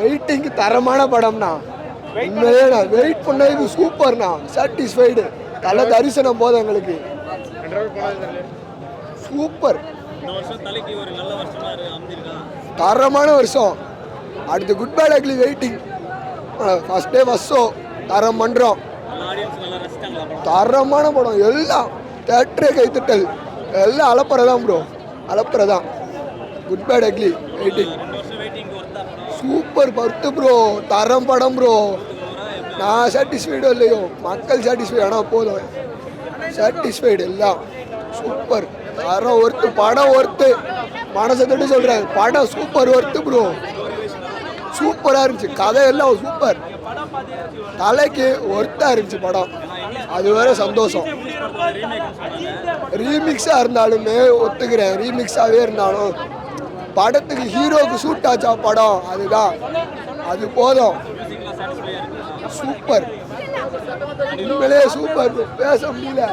வெயிட்டிங்க்கு தரமான படம்ண்ணா உண்மையே நான் வெயிட் பண்ணதுக்கு சூப்பர்ண்ணா சாட்டிஸ்ஃபைடு தலை தரிசனம் போதும் எங்களுக்கு. சூப்பர் வருஷம் தரமான வருஷம். அடுத்து good bad ugly waiting first day first show தரம் பண்ணுறோம் படம் தரமான படம் எல்லாம் தேட்டரே கைத்தட்டல் எல்லாம் அலப்பறை தான் ப்ரோ அலப்பறை தான் good bad ugly waiting super பர்த்து ப்ரோ தரம் படம் ப்ரோ நான் சாட்டிஸ்ஃபைடும் இல்லையோ? மக்கள் சாட்டிஸ்ஃபை ஆனால் போதும். சாட்டிஸ்ஃபைடு எல்லாம். சூப்பர் தரம் ஒர்த்து படம் ஒர்த்து மனசை தொட்டு சொல்கிறேன் படம் சூப்பர் ஒர்த்து ப்ரோ சூப்பராக இருந்துச்சு. கதை எல்லாம் சூப்பர் தலைக்கு ஒர்த்தாக இருந்துச்சு படம். அது வேற சந்தோஷம். ரீமிக்ஸாக இருந்தாலுமே ஒத்துக்கிறேன். ரீமிக்ஸாகவே இருந்தாலும் படத்துக்கு ஹீரோக்கு சூட் ஆச்சா படம்? அதுதான். அது போதும். சூப்பர் உண்மையிலே சூப்பர் பேச முடியல.